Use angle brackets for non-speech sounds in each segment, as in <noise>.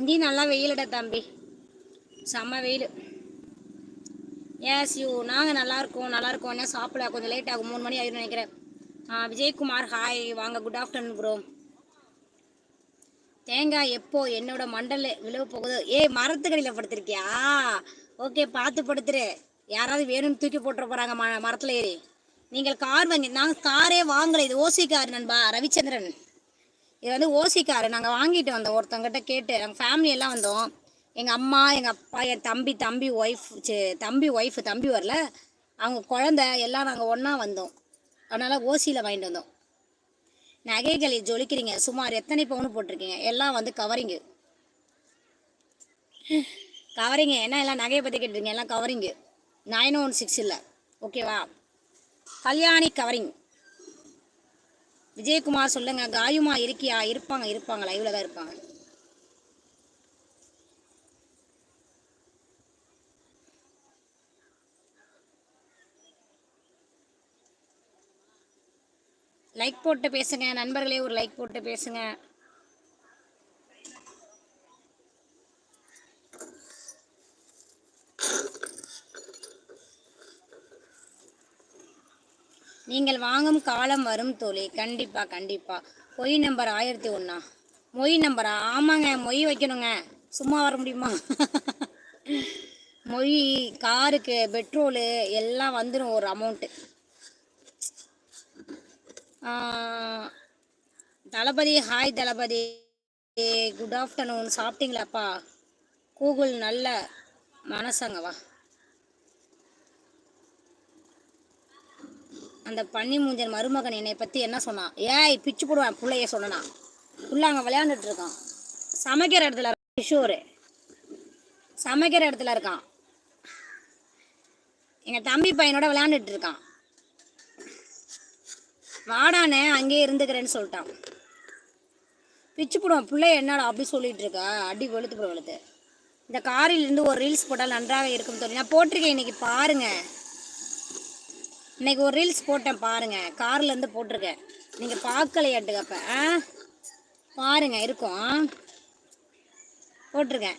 இங்கேயும் நல்லா வெயிலடா தம்பி. செம்ம வெயில். ஏஸ் யூ. நாங்கள் நல்லாயிருக்கோம் நல்லாயிருக்கோம் என்ன சாப்பிட கொஞ்சம் லேட் ஆகும். மூணு மணி ஆயிரும் நினைக்கிறேன். ஆ, விஜயகுமார் ஹாய் வாங்க குட் ஆஃப்டர்நூன் ப்ரோ தேங்காய் எப்போ என்னோட மண்டல விழுவ போகுது? ஏய் மரத்துக்கடியில் படுத்திருக்கியா? ஓகே பார்த்து படுத்துரு. யாராவது வேணும்னு தூக்கி போட்டுற போகிறாங்க ம மரத்தில் ஏறி. நீங்கள் கார் வாங்கி நாங்கள் காரே வாங்கலை. இது ஓசி கார் நண்பா. ரவிச்சந்திரன். இது வந்து ஓசி காரு நாங்கள் வாங்கிட்டு வந்தோம். ஒருத்தவங்கிட்ட கேட்டு நாங்கள் ஃபேமிலி எல்லாம் வந்தோம். எங்கள் அம்மா எங்கள் அப்பா என் தம்பி தம்பி ஒய்ஃப் தம்பி ஒய்ஃப் தம்பி வரல. அவங்க குழந்த எல்லாம் நாங்கள் ஒன்றா வந்தோம். அதனால் ஓசியில் வாங்கிட்டு வந்தோம். நகைகளை ஜொலிக்கிறீங்க. சுமார் எத்தனை பவுன் போட்டிருக்கீங்க? எல்லாம் வந்து கவரிங்கு கவரிங்க என்ன எல்லாம் நகையை பற்றி கேட்டுருங்க எல்லாம் கவரிங்கு நைன் ஒன் சிக்ஸ் இல்லை. ஓகேவா கல்யாணி கவரிங் விஜயகுமார் சொல்லுங்க காயுமா இருக்கியா? இருப்பாங்க இருப்பாங்க லைவ்ல தான் இருப்பாங்க. லைக் போட்டு பேசுங்க நண்பர்களே ஒரு லைக் போட்டு பேசுங்க. நீங்கள் வாங்கும் காலம் வரும் தோழி. கண்டிப்பாக கண்டிப்பாக மொய் நம்பர் ஆயிரத்தி ஒன்றா மொய் நம்பரா ஆமாங்க மொய் வைக்கணுங்க. சும்மா வர முடியுமா? <laughs> மொய் காருக்கு பெட்ரோலு எல்லாம் வந்துடும் ஒரு amount Thalapathy hi Thalapathy. Good afternoon சாப்பிட்டீங்களாப்பா? Google நல்ல மனசங்கவா அந்த பன்னி மூஞ்சன் மருமகன் என்னை பற்றி என்ன சொன்னான்? ஏய் பிச்சு போடுவான் பிள்ளைய சொன்னான்? புள்ள அங்கே விளையாண்டுட்டு இருக்கான். சமைக்கிற இடத்துல இருக்கான். கிஷோரு. சமைக்கிற இடத்துல இருக்கான். எங்கள் தம்பி பையனோட விளையாண்டுட்டு இருக்கான். வாடானே அங்கேயே இருந்துக்கிறேன்னு சொல்லிட்டான். பிச்சு போடுவான் பிள்ளை என்னடா அப்படி சொல்லிட்டு இருக்கா? அடி வெளுத்து போட வெளுத்து. இந்த காரில் இருந்து ஒரு ரீல்ஸ் போட்டால் நன்றாக இருக்கும் தோழி. நான் போட்டிருக்கேன் இன்னைக்கு பாருங்கள் இன்னைக்கு ஒரு ரீல்ஸ் போட்டேன் பாருங்க. கார்ல இருந்து போட்டிருக்கேன். நீங்க பார்க்கலையாட்டுக்கப்ப ஆ? பாருங்க இருக்கும். போட்டிருக்கேன்.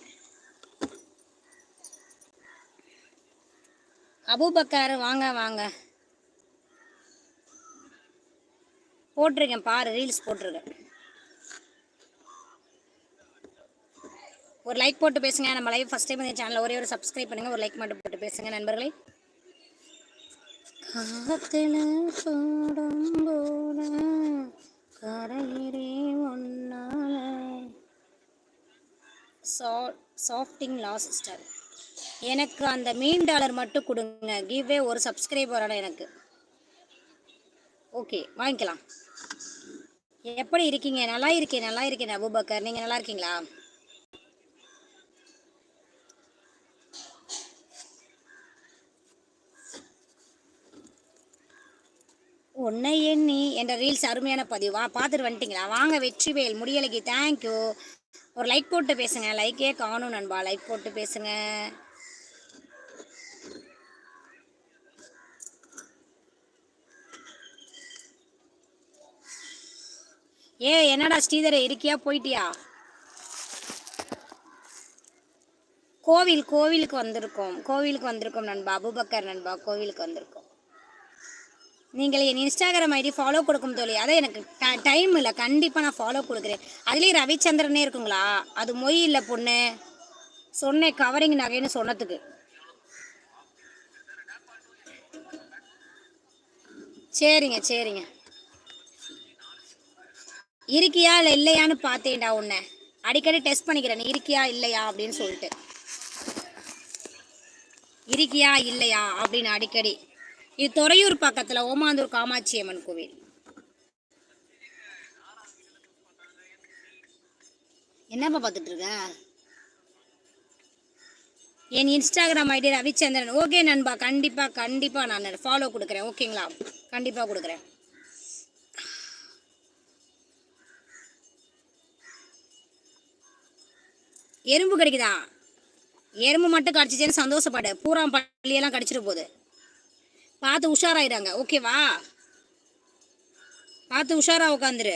அபூபக்கார் வாங்க வாங்க. போட்டிருக்கேன் பாரு ரீல்ஸ் போட்டிருக்கேன். ஒரு லைக் போட்டு பேசுங்க. நம்ம லைவ் ஃபஸ்ட் டைம் இந்த சேனலில் ஒரே ஒரு சப்ஸ்கிரைப் பண்ணுங்க. ஒரு லைக் மட்டும் போட்டு பேசுங்க நண்பர்களே. காத்துல சூடும் போல கரையிறே ஒன்னால. சாஃப்டிங் லா சிஸ்டர் எனக்கு அந்த மீன் டாலர் மட்டும் கொடுங்க. கிவ்வே ஒரு சப்ஸ்கிரைபரோட எனக்கு. ஓகே வாங்கிக்கலாம். எப்படி இருக்கீங்க? நல்லா இருக்கேன் நல்லா இருக்கேன் அபுபக்கர். நீங்கள் நல்லா இருக்கீங்களா? ஒன்னை எண்ணி என்ற ரீல்ஸ் அருமையான பதிவு. வா பார்த்துட்டு வந்துட்டீங்களா? வாங்க வெற்றிவேல் முடியலைக்கு தேங்க்யூ ஒரு லைக் போட்டு பேசுங்க. லைக்கே காணும் நண்பா. லைக் போட்டு பேசுங்க. ஏ என்னடா ஸ்ரீதர இருக்கியா? போயிட்டியா? கோவில் கோவிலுக்கு வந்திருக்கோம். கோவிலுக்கு வந்திருக்கோம் நண்பா. அபுபக்கர் நண்பா கோவிலுக்கு வந்திருக்கோம். நீங்கள் என் இன்ஸ்டாகிராம் ஐடி ஃபாலோ கொடுக்கும் தோழி. அதான் எனக்கு டைம் இல்லை. கண்டிப்பாக நான் ஃபாலோ கொடுக்குறேன். அதுலேயும் ரவிச்சந்திரனே இருக்குங்களா? அது மொய் இல்லை பொண்ணு. சொன்னேன் கவரிங் நகைன்னு சொன்னதுக்கு. சரிங்க சரிங்க. இருக்கியா இல்லை இல்லையான்னு பார்த்தேன்டா உன்னை. அடிக்கடி டெஸ்ட் பண்ணிக்கிறேன் நீ இருக்கியா இல்லையா அப்படின்னு சொல்லிட்டு. இருக்கியா இல்லையா அப்படின்னு அடிக்கடி. இது துறையூர் பக்கத்தில் ஓமாந்தூர் காமாட்சி அம்மன் கோவில். என்னப்பா பார்த்துட்டு இருக்க என் இன்ஸ்டாகிராம் ஐடி ரவிச்சந்திரன். ஓகே நண்பா கண்டிப்பாக கண்டிப்பாக நான் ஃபாலோ கொடுக்குறேன். ஓகேங்களா? கண்டிப்பாக கொடுக்குறேன். எறும்பு கிடைக்குதா? எறும்பு மட்டும் கடிச்சிச்சேன்னு சந்தோஷப்படு. பூரா பள்ளியெல்லாம் கடிச்சிட்டு போகுது. பார்த்து உஷாராயிடாங்க ஓகேவா பார்த்து உஷாரா உட்காந்துரு